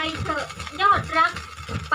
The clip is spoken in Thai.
ไปเถอะยอดรักไป